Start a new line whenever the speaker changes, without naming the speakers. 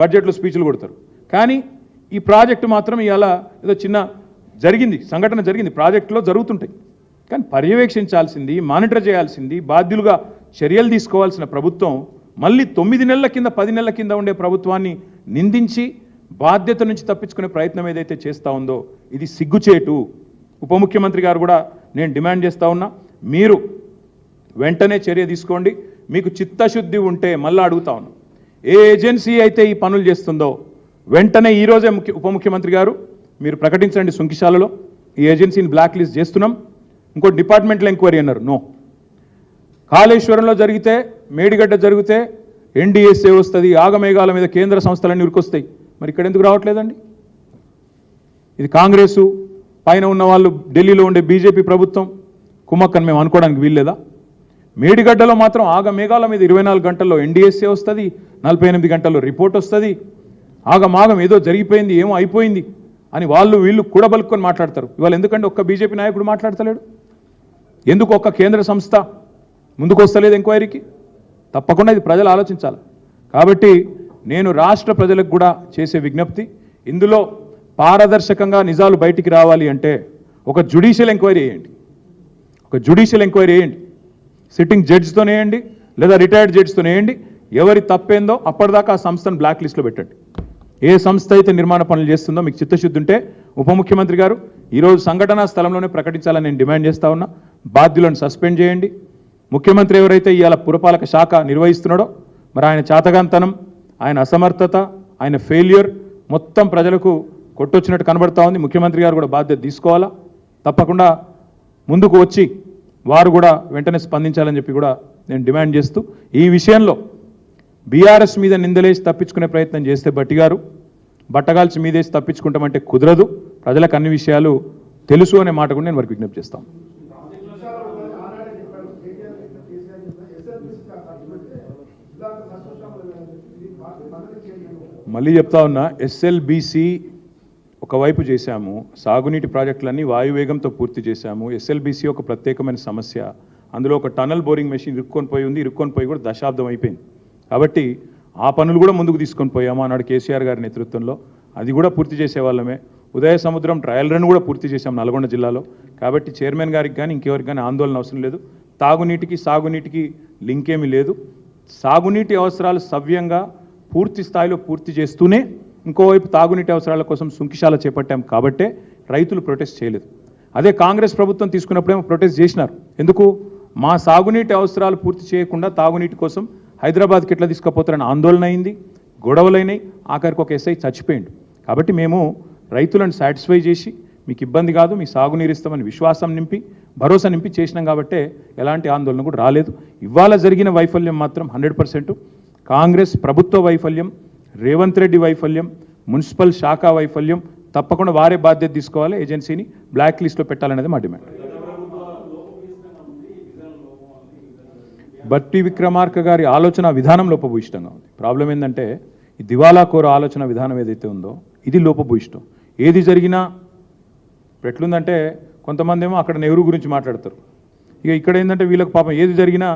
బడ్జెట్లో స్పీచ్లు కొడతారు. కానీ ఈ ప్రాజెక్టు మాత్రం ఇవాళ ఏదో చిన్న జరిగింది సంఘటన జరిగింది ప్రాజెక్టులో జరుగుతుంటాయి. కానీ పర్యవేక్షించాల్సింది మానిటర్ చేయాల్సింది బాధ్యులుగా చర్యలు తీసుకోవాల్సిన ప్రభుత్వం మళ్ళీ తొమ్మిది నెలల కింద పది నెలల కింద ఉండే ప్రభుత్వాన్ని నిందించి బాధ్యత నుంచి తప్పించుకునే ప్రయత్నం ఏదైతే చేస్తూ ఉందో ఇది సిగ్గుచేటు. ఉప ముఖ్యమంత్రి గారు కూడా నేను డిమాండ్ చేస్తూ ఉన్నా మీరు వెంటనే చర్య తీసుకోండి. మీకు చిత్తశుద్ధి ఉంటే మళ్ళీ అడుగుతా ఉన్నా. ఏ ఏజెన్సీ అయితే ఈ పనులు చేస్తుందో వెంటనే ఈరోజే ముఖ్య ఉప ముఖ్యమంత్రి గారు మీరు ప్రకటించండి సుంకిశాలలో. ఈ ఏజెన్సీని బ్లాక్ లిస్ట్ చేస్తున్నాం. ఇంకో డిపార్ట్మెంట్లో ఎంక్వైరీ అన్నారు. నో. కాళేశ్వరంలో జరిగితే మేడిగడ్డ జరిగితే ఎన్డీఎస్ఏ వస్తుంది ఆగమేఘాల మీద కేంద్ర సంస్థలన్నీ ఉరికొస్తాయి. మరి ఇక్కడ ఎందుకు రావట్లేదండి? ఇది కాంగ్రెసు పైన ఉన్న వాళ్ళు ఢిల్లీలో ఉండే బీజేపీ ప్రభుత్వం కుమ్మక్కని మేము అనుకోవడానికి వీల్లేదా? మేడిగడ్డలో మాత్రం ఆగ మేఘాల మీద ఇరవై నాలుగు గంటల్లో ఎన్డీఎస్ఏ వస్తుంది నలభై ఎనిమిది గంటల్లో రిపోర్ట్ వస్తుంది. ఆగమాగం ఏదో జరిగిపోయింది ఏమో అయిపోయింది అని వాళ్ళు వీళ్ళు కూడబలుక్కొని మాట్లాడతారు. ఇవాళ ఎందుకంటే ఒక్క బీజేపీ నాయకుడు మాట్లాడతలేడు? ఎందుకు ఒక్క కేంద్ర సంస్థ ముందుకు వస్తలేదు ఎంక్వైరీకి? తప్పకుండా ఇది ప్రజలు ఆలోచించాలి. కాబట్టి నేను రాష్ట్ర ప్రజలకు కూడా చేసే విజ్ఞప్తి ఇందులో పారదర్శకంగా నిజాలు బయటికి రావాలి అంటే ఒక జుడిషియల్ ఎంక్వైరీ వేయండి ఒక జుడిషియల్ ఎంక్వైరీ వేయండి సిట్టింగ్ జడ్జితో వేయండి లేదా రిటైర్డ్ జడ్జితో వేయండి. ఎవరి తప్పేందో అప్పటిదాకా ఆ సంస్థను బ్లాక్ లిస్ట్లో పెట్టండి. ఏ సంస్థ అయితే నిర్మాణ పనులు చేస్తుందో మీకు చిత్తశుద్ధి ఉంటే ఉప ముఖ్యమంత్రి గారు ఈరోజు సంఘటనా స్థలంలోనే ప్రకటించాలని నేను డిమాండ్ చేస్తా ఉన్నా. బాధ్యులను సస్పెండ్ చేయండి. ముఖ్యమంత్రి ఎవరైతే ఇవాళ పురపాలక శాఖ నిర్వహిస్తున్నాడో మరి ఆయన చాతగాంతనం ఆయన అసమర్థత ఆయన ఫెయిల్యూర్ మొత్తం ప్రజలకు కొట్టొచ్చినట్టు కనబడతా ఉంది. ముఖ్యమంత్రి గారు కూడా బాధ్యత తీసుకోవాలా? తప్పకుండా ముందుకు వచ్చి వారు కూడా వెంటనే స్పందించాలని చెప్పి కూడా నేను డిమాండ్ చేస్తూ ఈ విషయంలో బీఆర్ఎస్ మీద నిందలేసి తప్పించుకునే ప్రయత్నం చేస్తే బట్టి గారు బట్టగాల్చి మీదేసి తప్పించుకుంటామంటే కుదరదు. ప్రజలకు అన్ని విషయాలు తెలుసు అనే మాట కూడా నేను వారికి విజ్ఞప్తి చేస్తాను. మళ్ళీ చెప్తా ఉన్నా ఎస్ఎల్బిసి ఒకవైపు చేశాము సాగునీటి ప్రాజెక్టులన్నీ వాయువేగంతో పూర్తి చేశాము ఎస్ఎల్బిసి ఒక ప్రత్యేకమైన సమస్య అందులో ఒక టనల్ బోరింగ్ మెషిన్ ఇరుక్కొని పోయి ఉంది ఇరుక్కొని పోయి కూడా దశాబ్దం అయిపోయింది. కాబట్టి ఆ పనులు కూడా ముందుకు తీసుకొని పోయాము ఆనాడు కేసీఆర్ గారి నేతృత్వంలో. అది కూడా పూర్తి చేసేవాళ్ళమే. ఉదయ సముద్రం ట్రయల్ రన్ కూడా పూర్తి చేశాం నల్గొండ జిల్లాలో. కాబట్టి చైర్మన్ గారికి కానీ ఇంకెవరికి కానీ ఆందోళన అవసరం లేదు. తాగునీటికి సాగునీటికి లింక్ ఏమీ లేదు. సాగునీటి అవసరాలు సవ్యంగా పూర్తి స్థాయిలో పూర్తి చేస్తూనే ఇంకోవైపు తాగునీటి అవసరాల కోసం సుంకిశాల చేపట్టాం కాబట్టే రైతులు ప్రొటెస్ట్ చేయలేదు. అదే కాంగ్రెస్ ప్రభుత్వం తీసుకున్నప్పుడేమో ప్రొటెస్ట్ చేసినారు. ఎందుకు? మా సాగునీటి అవసరాలు పూర్తి చేయకుండా తాగునీటి కోసం హైదరాబాద్కి ఎట్లా తీసుకుపోతారని ఆందోళన అయింది గొడవలైనాయి ఆఖరికి ఒక ఎస్ఐ చచ్చిపోయిండు. కాబట్టి మేము రైతులను సాటిస్ఫై చేసి మీకు ఇబ్బంది కాదు మీ సాగునీరు ఇస్తామని విశ్వాసం నింపి భరోసా నింపి చేసినాం కాబట్టే ఎలాంటి ఆందోళన కూడా రాలేదు. ఇవాళ జరిగిన వైఫల్యం మాత్రం హండ్రెడ్ పర్సెంట్. కాంగ్రెస్ ప్రభుత్వ వైఫల్యం రేవంత్ రెడ్డి వైఫల్యం మున్సిపల్ శాఖ వైఫల్యం తప్పకుండా వారే బాధ్యత తీసుకోవాలి ఏజెన్సీని బ్లాక్ లిస్ట్లో పెట్టాలనేది మా డిమాండ్. బట్టి విక్రమార్క గారి ఆలోచన విధానం లోపభూయిష్టంగా ఉంది. ప్రాబ్లం ఏంటంటే ఈ దివాలా కోర ఆలోచన విధానం ఏదైతే ఉందో ఇది లోపభూయిష్టం. ఏది జరిగినా ఎట్లుందంటే కొంతమంది ఏమో అక్కడ నెహ్రూ గురించి మాట్లాడతారు. ఇక ఇక్కడ ఏంటంటే వీళ్ళకి పాపం ఏది జరిగినా